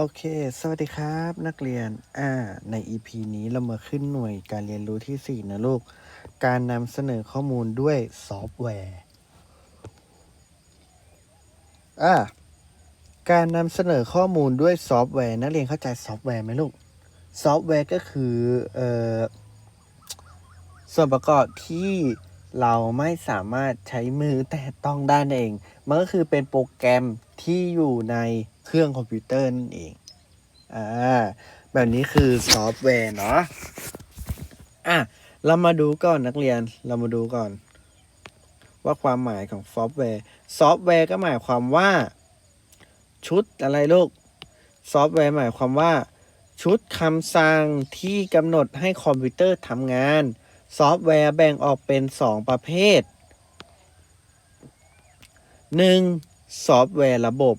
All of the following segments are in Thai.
โอเค สวัสดีครับนักเรียน อ่า ใน EP นี้เรามาขึ้นหน่วยการเรียนรู้ที่ 4 นะลูก การนำเสนอข้อมูลด้วยซอฟต์แวร์ อ่า การนำเสนอข้อมูลด้วยซอฟต์แวร์ นักเรียนเข้าใจซอฟต์แวร์ไหมลูก ซอฟต์แวร์ก็คือ เอ่อ ส่วนประกอบที่เราไม่สามารถใช้มือแต่ต้องได้เอง มันก็คือเป็นโปรแกรมที่อยู่ใน เครื่องคอมพิวเตอร์นั่นเอง อ่า แบบนี้คือซอฟต์แวร์เนาะ อะ เรามาดูก่อนนักเรียน เรามาดูก่อน ว่าความหมายของซอฟต์แวร์ ซอฟต์แวร์ก็หมายความว่า ชุดอะไรลูก ซอฟต์แวร์หมายความว่า ชุดคำสั่งที่กำหนดให้คอมพิวเตอร์ทำงาน ซอฟต์แวร์แบ่งออกเป็น 2 ประเภท 1. ซอฟต์แวร์ระบบ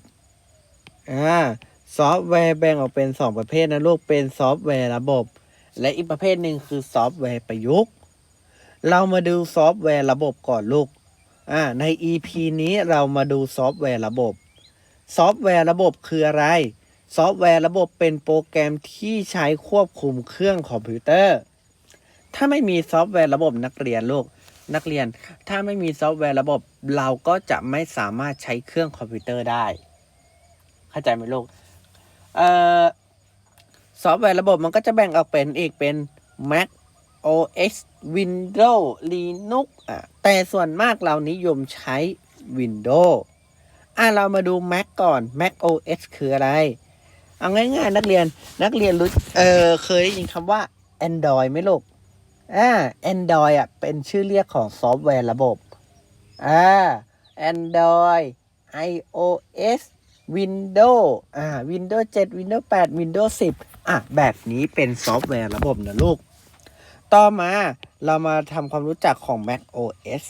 อ่าซอฟต์แวร์แบ่งออกเป็น 2 ประเภทนะลูกเป็นซอฟต์แวร์ระบบ และอีกประเภทหนึ่งคือซอฟต์แวร์ประยุกต์เรามาดูซอฟต์แวร์ระบบก่อนลูกอ่าใน EP นี้เรามาดูซอฟต์แวร์ระบบ ซอฟต์แวร์ระบบคืออะไร ซอฟต์แวร์ระบบเป็นโปรแกรมที่ใช้ควบคุมเครื่องคอมพิวเตอร์ ถ้าไม่มีซอฟต์แวร์ระบบนักเรียนลูกนักเรียน ถ้าไม่มีซอฟต์แวร์ระบบ เราก็จะไม่สามารถใช้เครื่องคอมพิวเตอร์ได้ เข้าใจไหมลูกเอ่อซอฟต์แวร์ระบบมันก็จะแบ่งออกเป็นอีกเป็น Mac OS Windows Linux อะแต่ส่วนมากเรานิยมใช้ Windows อะเรามาดู Mac ก่อน Mac OS คืออะไร เอาง่ายๆ นักเรียนนักเรียนรู้เออเคยได้ยินคำว่า Android ไหมลูกอ่า Android อะเป็นชื่อเรียกของซอฟต์แวร์ระบบอ่า Android iOS Windows อ่า Windows 7 Windows 8 Windows 10 อะ แบบนี้เป็นซอฟต์แวร์ระบบนะลูก ต่อมาเรามาทำความรู้จักของ Mac OS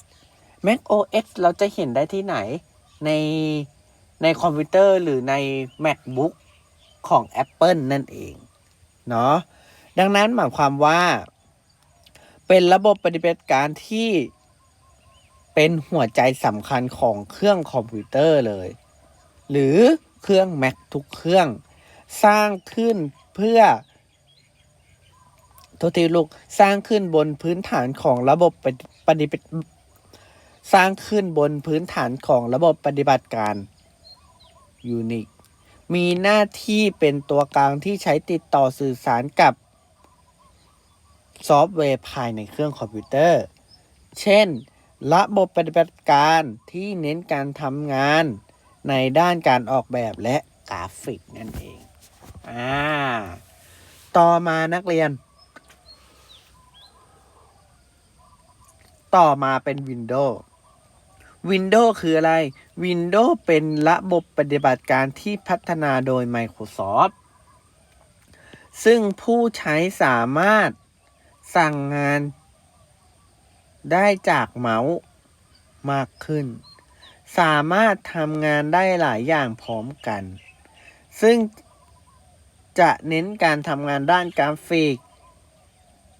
Mac OS เราจะเห็นได้ที่ไหนในในคอมพิวเตอร์หรือใน MacBook ของ Apple นั่นเอง เนาะดังนั้นหมายความว่า เป็นระบบปฏิบัติการที่เป็นหัวใจสำคัญของเครื่องคอมพิวเตอร์เลย หรือเครื่อง Mac ทุกเครื่อง สร้างขึ้นเพื่อโทษทีลูกสร้างขึ้นบนพื้นฐานของระบบปฏิปฏิบัติสร้างขึ้นบนพื้นฐานของระบบปฏิบัติการยูนิคมีหน้าที่เป็นตัวกลางที่ใช้ติดต่อสื่อสารกับซอฟต์แวร์ภายในเครื่องคอมพิวเตอร์ เช่น ระบบปฏิบัติการที่เน้นการทำงาน ในด้านการออกแบบและกราฟิกนั่นเอง อ่า ต่อมานักเรียน ต่อมาเป็น Windows Windows คืออะไร Windows เป็นระบบปฏิบัติการที่พัฒนาโดย Microsoft ซึ่งผู้ใช้สามารถสั่งงานได้จากเมาส์มากขึ้น สามารถทำงานได้หลายอย่างพร้อมกัน ซึ่งจะเน้นการทำงานด้านกราฟิก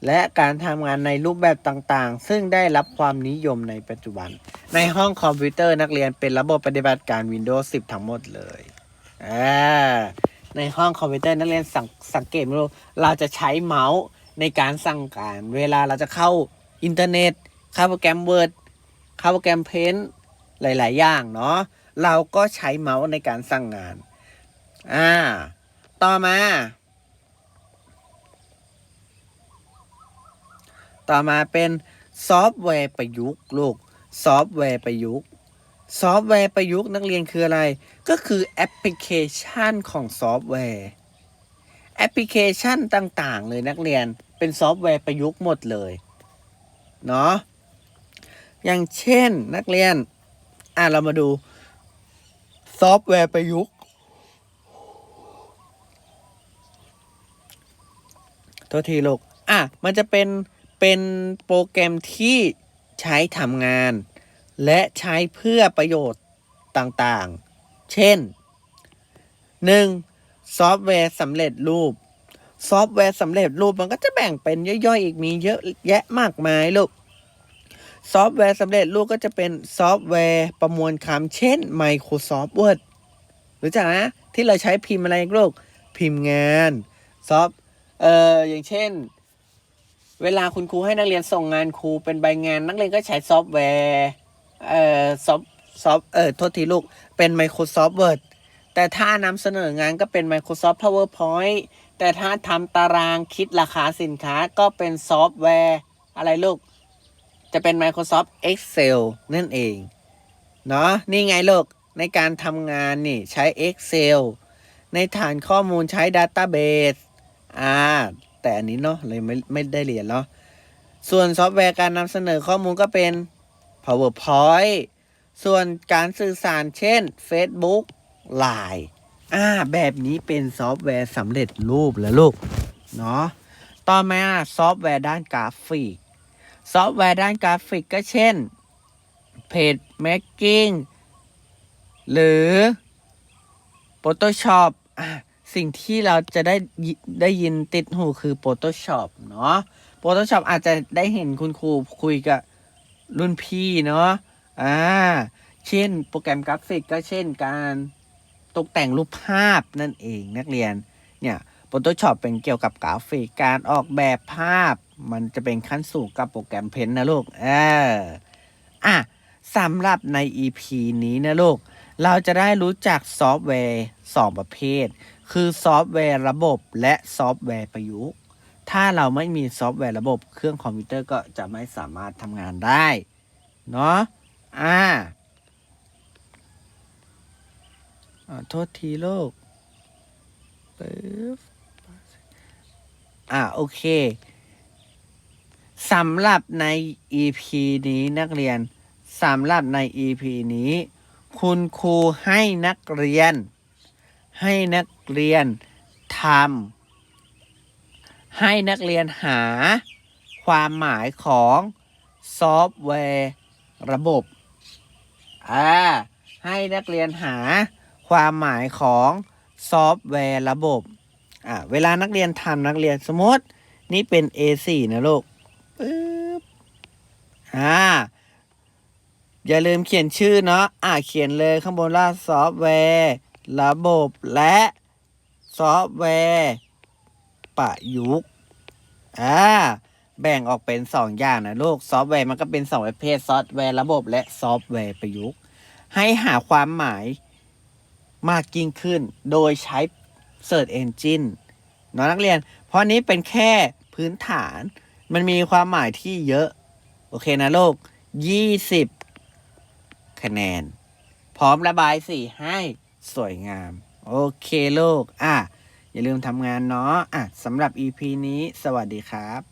และการทำงานในรูปแบบต่างๆ ซึ่งได้รับความนิยมในปัจจุบัน ในห้องคอมพิวเตอร์นักเรียนเป็นระบบปฏิบัติการ Windows 10 ทั้งหมดเลยในห้องคอมพิวเตอร์นักเรียนสังสังเกตไหมเราจะใช้เมาส์ในการสั่งการ เวลาเราจะเข้าอินเทอร์เน็ต เข้าโปรแกรม Word เข้าโปรแกรม Paint หลาย ๆ อย่างเนาะเราก็ใช้เมาส์ในการสั่งงาน อ่า ต่อมา ต่อมาเป็นซอฟต์แวร์ประยุกต์ลูก ซอฟต์แวร์ประยุกต์ ซอฟต์แวร์ประยุกต์นักเรียนคืออะไร ก็คือแอปพลิเคชันของซอฟต์แวร์ แอปพลิเคชันต่าง ๆ เลยนักเรียน เป็นซอฟต์แวร์ประยุกต์หมดเลย เนาะ อย่างเช่นนักเรียน อะเรามาดู ซอฟต์แวร์ประยุกต์โทษทีลูกอะมันจะเป็นเป็นโปรแกรมที่ใช้ทำงาน และใช้เพื่อประโยชน์ต่างๆ เช่น 1. ซอฟต์แวร์สำเร็จรูป ซอฟต์แวร์สำเร็จรูปมันก็จะแบ่งเป็นย่อยๆ อีกมีเยอะแยะมากมายลูก ซอฟต์แวร์สำเร็จรูปก็จะเป็นซอฟต์แวร์ประมวลคำเช่น Microsoft Word รู้จักนะที่เราใช้พิมพ์อะไรลูกพิมพ์งานซอฟเอออย่างเช่น เวลาคุณครูให้นักเรียนส่งงานครูเป็นใบงาน นักเรียนก็ใช้ซอฟต์แวร์เอ่อซอฟซอฟเออโทษทีลูกเป็น Microsoft Word แต่ถ้านำเสนองานก็เป็น Microsoft PowerPoint แต่ถ้าทำตารางคิดราคาสินค้าก็เป็นซอฟต์แวร์อะไรลูก จะเป็น Microsoft Excel นั่นเอง เนาะนี่ไงลูก ในการทำงานนี่ใช้ Excel ในฐานข้อมูลใช้ Database อ่าแต่อันนี้เนาะเลยไม่ไม่ได้เรียนเนาะส่วนซอฟต์แวร์การนำเสนอข้อมูลก็เป็น PowerPoint ส่วนการสื่อสารเช่น Facebook Line อ่าแบบนี้เป็นซอฟต์แวร์สำเร็จรูปแล้วลูก เนาะต่อมาซอฟต์แวร์ด้านกราฟิก ซอฟต์แวร์ด้านกราฟิกก็เช่น Page Making หรือ Photoshop อะสิ่งที่เราจะได้ได้ยินติดหูคือ Photoshop เนาะ Photoshop อาจจะได้เห็นคุณครูคุยกับรุ่นพี่เนาะ อ่า เช่นโปรแกรมกราฟิกก็เช่นการตกแต่งรูปภาพนั่นเองนักเรียน เนี่ย Photoshop เป็นเกี่ยวกับกราฟิก การออกแบบภาพ มันจะเป็นขั้นสูงกับโปรแกรมเพนนะลูกเอออะสำหรับใน EP นี้นะลูก เราจะได้รู้จักซอฟต์แวร์2ประเภท คือซอฟต์แวร์ระบบและซอฟต์แวร์ประยุกต์ ถ้าเราไม่มีซอฟต์แวร์ระบบ เครื่องคอมพิวเตอร์ก็จะไม่สามารถทำงานได้ เนาะอ่าโทษทีลูกปึ๊บอ่าโอเค สำหรับใน EP นี้นักเรียนสำหรับใน EP นี้ คุณครูให้นักเรียน ให้นักเรียนทำให้นักเรียนหา ความหมายของซอฟต์แวร์ระบบอ่าให้นักเรียนหาความหมายของซอฟต์แวร์ระบบอ่าเวลานักเรียนทำนักเรียนสมมติ นี่เป็น A4 นะลูก อ่า อย่าลืมเขียนชื่อเนาะ อ่า เขียนเลยข้างบนว่าซอฟต์แวร์ ระบบและซอฟต์แวร์ประยุกต์ อ่า แบ่งออกเป็นสองอย่างนะลูก ซอฟต์แวร์มันก็เป็นสองประเภทซอฟต์แวร์ระบบและซอฟต์แวร์ประยุกต์ ให้หาความหมายมากยิ่งขึ้น โดยใช้ Search Engine เนาะนักเรียน เพราะนี้เป็นแค่พื้นฐาน มันมีความหมายที่เยอะ โอเคนะลูกยี่สิบคะแนน พร้อมระบายสีให้สวยงาม โอเคลูกอะ อย่าลืมทำงานเนาะอะสำหรับ EP นี้สวัสดีครับ